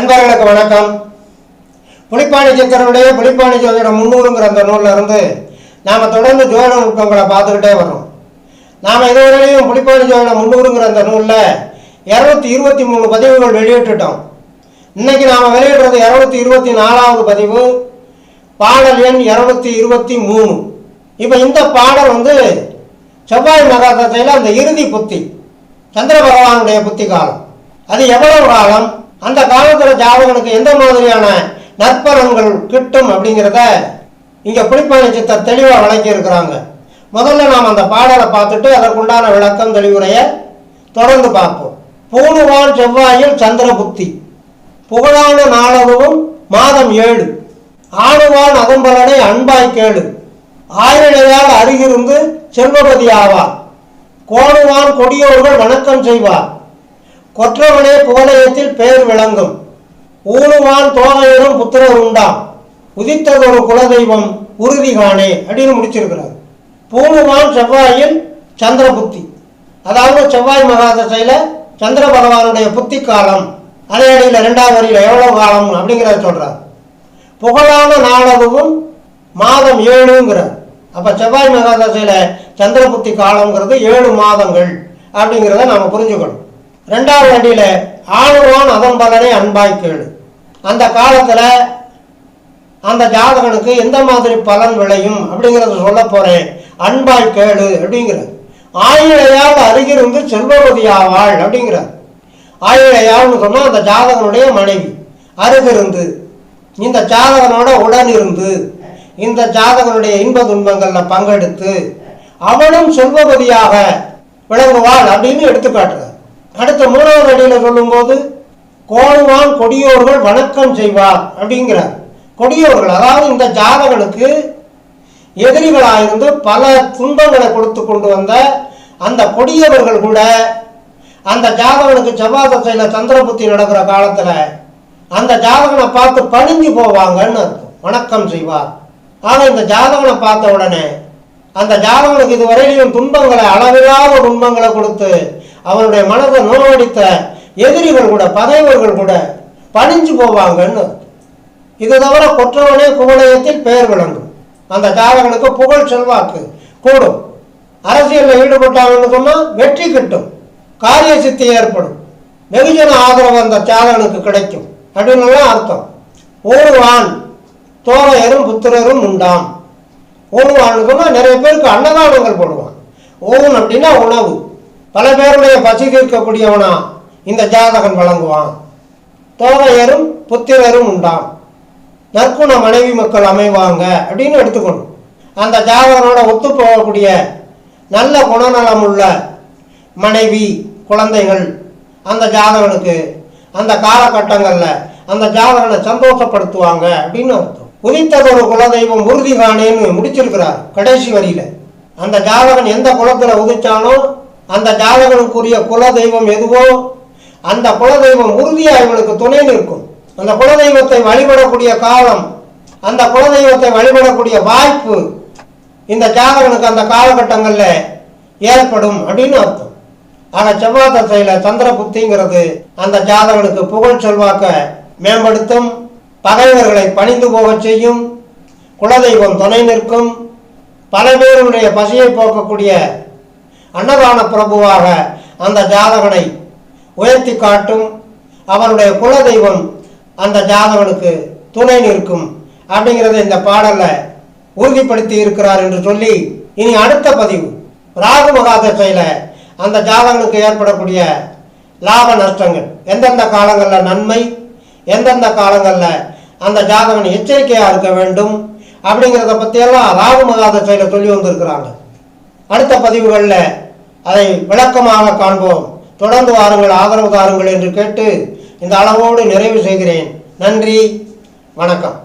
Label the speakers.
Speaker 1: அன்பர்களுக்கு வணக்கம். புலிப்பாணி சித்தருடைய புலிப்பாணி ஜோதிடம் முன்னூறுங்கிற அந்த நூலில் இருந்து நாம் தொடர்ந்து ஜோதிட நுட்பங்களை பார்த்துக்கிட்டே வரோம் நாம் இதுவரையிலையும் புலிப்பாணி ஜோதிடம் முன்னூறுங்கிற அந்த நூலில் இரநூத்தி இருபத்தி மூணு பதிவுகள் வெளியிட்டுட்டோம். இன்னைக்கு நாம் வெளியிடுறது இரநூத்தி இருபத்தி நாலாவது பதிவு பாடல் எண் இரநூத்தி இருபத்தி மூணு. இப்போ இந்த பாடல் வந்து செவ்வாய் மகாதசையில் அந்த இறுதி புத்தி சந்திர பகவானுடைய புத்தி காலம் அது எவ்வளவு காலம்? அந்த காலத்துல ஜாதகனுக்கு எந்த மாதிரியான நற்பலன்கள் கிட்டும் அப்படிங்கிறத இங்கே புலிப்பாணி சித்தர் தெளிவாக விளக்கி இருக்கிறாங்க முதல்ல நாம் அந்த பாடலை பார்த்துட்டு அதற்குண்டான விளக்கம் தெளிவுரையை தொடர்ந்து பார்ப்போம். பூணுவான் செவ்வாயில் சந்திர புத்தி புகழான நாளதுவும் மாதம் ஏழு. ஆணுவான் அகம்பலனை அன்பாய் கேளு. ஆயிழையால் அருகிருந்து செல்வபதி ஆவார். கோணுவான் கொடியோர்கள் வணக்கம் செய்வார். கொற்றவனே புகழயத்தில் பேர் விளங்கும். ஊனுவான் தோகையரும் புத்திரர் உண்டாம். உதித்ததொரு குலதெய்வம் உறுதி காணே அப்படின்னு முடிச்சிருக்கிறார். பூணுவான் செவ்வாயில் சந்திர புத்தி அதாவது செவ்வாய் மகாதசையில் சந்திர பகவானுடைய புத்தி காலம் அதே அடியில் ரெண்டாவது வரியில் எவ்வளோ காலம் அப்படிங்கிறத சொல்கிறார் புகழான நாளதுவும் மாதம் ஏழுங்கிறார். அப்போ செவ்வாய் மகாதசையில் சந்திர புத்தி காலங்கிறது ஏழு மாதங்கள் அப்படிங்கிறத நாம் புரிஞ்சுக்கணும். ரெண்டாவது வண்டியில் ஆணுவான் அதன் பலனை அன்பாய் கேளு. அந்த காலத்தில் அந்த ஜாதகனுக்கு எந்த மாதிரி பலன் விளையும் அப்படிங்கிறத சொல்ல போகிறேன் அன்பாய் கேளு அப்படிங்கிறார். ஆயிழையால் அருகிருந்து செல்வபதி ஆவாள் அப்படிங்கிறார். ஆயிழையாள்னு சொன்னால் அந்த ஜாதகனுடைய மனைவி. அருகிருந்து இந்த ஜாதகனோட உடன் இருந்து இந்த ஜாதகனுடைய இன்ப துன்பங்களில் பங்கெடுத்து அவனும் செல்வபதியாக விளங்குவாள் அப்படின்னு எடுத்துக்காட்டுறார். அடுத்த மூணாவது அடியில் சொல்லும்போது கோணுவான் கொடியோர்கள் வணக்கம் செய்வார் அப்படிங்கிறார். கொடியோர்கள் அதாவது இந்த ஜாதகனுக்கு எதிரிகளாக இருந்து பல துன்பங்களை கொடுத்து கொண்டு வந்த அந்த கொடியவர்கள் கூட அந்த ஜாதகனுக்கு செவ்வாய் தசையில் சந்திரபுத்தி நடக்கிற காலத்தில் அந்த ஜாதகனை பார்த்து பணிஞ்சு போவாங்கன்னு அர்த்தம். வணக்கம் செய்வார். ஆக இந்த ஜாதகனை பார்த்த உடனே அந்த ஜாதகனுக்கு இதுவரையிலும் துன்பங்களை அளவில்லாத துன்பங்களை கொடுத்து அவனுடைய மனதை நோவடித்த எதிரிகள் கூட பகைவர்கள் கூட பணிஞ்சு போவாங்கன்னு. இது தவிர கொற்றவனே குவலயத்தில் பெயர் விளங்கும். அந்த ஜாதகனுக்கு புகழ் செல்வாக்கு கூடும். அரசியலில் ஈடுபட்டாங்கன்னு சொன்னால் வெற்றி கிட்டும் காரிய சித்தி ஏற்படும். வெகுஜன ஆதரவு அந்த ஜாதகனுக்கு கிடைக்கும். அப்படின்னு அர்த்தம். ஊருவான் தோழையரும் புத்திரரும் உண்டாம். ஊருவான்னு நிறைய பேருக்கு அன்னதானங்கள் போடுவான் ஊன் அப்படின்னா உணவு. பல பேருடைய பசி தீர்க்கக்கூடியவனா இந்த ஜாதகன் வழங்குவான். தோரையரும் புத்திரரும் உண்டாம். நற்குண மனைவி மக்கள் அமைவாங்க அப்படின்னு எடுத்துக்கணும். அந்த ஜாதகனோட ஒத்து போகக்கூடிய நல்ல குணநலம் உள்ள மனைவி குழந்தைகள் அந்த ஜாதகனுக்கு அந்த காலகட்டங்களில் அந்த ஜாதகனை சந்தோஷப்படுத்துவாங்க அப்படின்னு அர்த்தம். உதித்ததொரு குலதெய்வம் உறுதி காணேன்னு முடிச்சிருக்கிறார் கடைசி வரியில. அந்த ஜாதகன் எந்த குலத்துல உதிச்சானோ அந்த ஜாதகனுக்குரிய குலதெய்வம் எதுவோ அந்த குலதெய்வம் உறுதியா இவனுக்கு துணை நிற்கும். அந்த குலதெய்வத்தை வழிபடக்கூடிய காலம் அந்த குலதெய்வத்தை வழிபடக்கூடிய வாய்ப்பு இந்த ஜாதகனுக்கு அந்த காலகட்டங்களில் ஏற்படும் அப்படின்னு அர்த்தம். ஆக செவ்வாய் தசையில் சந்திர புத்திங்கிறது அந்த ஜாதகனுக்கு புகழ் செல்வாக்க மேம்படுத்தும் பகைவர்களை பணிந்து போகச் செய்யும் குலதெய்வம் துணை நிற்கும் பல பேருடைய பசியை போக்கக்கூடிய அன்னதான பிரபுவாக அந்த ஜாதகனை உயர்த்தி காட்டும் அவனுடைய குலதெய்வம் அந்த ஜாதகனுக்கு துணை நிற்கும் அப்படிங்கிறத இந்த பாடல்ல உறுதிப்படுத்தி இருக்கிறார் என்று சொல்லி இனி அடுத்த பதிவு ராகு மகாதசையில் அந்த ஜாதகனுக்கு ஏற்படக்கூடிய லாப நஷ்டங்கள். எந்தெந்த காலங்களில் நன்மை எந்தெந்த காலங்களில் அந்த ஜாதகன் எச்சரிக்கையாக இருக்க வேண்டும் அப்படிங்கிறத பற்றியெல்லாம் ராகு மகாதசையில் சொல்லி வந்திருக்கிறாங்க. அடுத்த பதிவுகளில் அதை விளக்கமாக காண்போம். தொடர்ந்து வாருங்கள் ஆதரவு தாருங்கள் என்று கேட்டு இந்த அளவோடு நிறைவு செய்கிறேன். நன்றி வணக்கம்.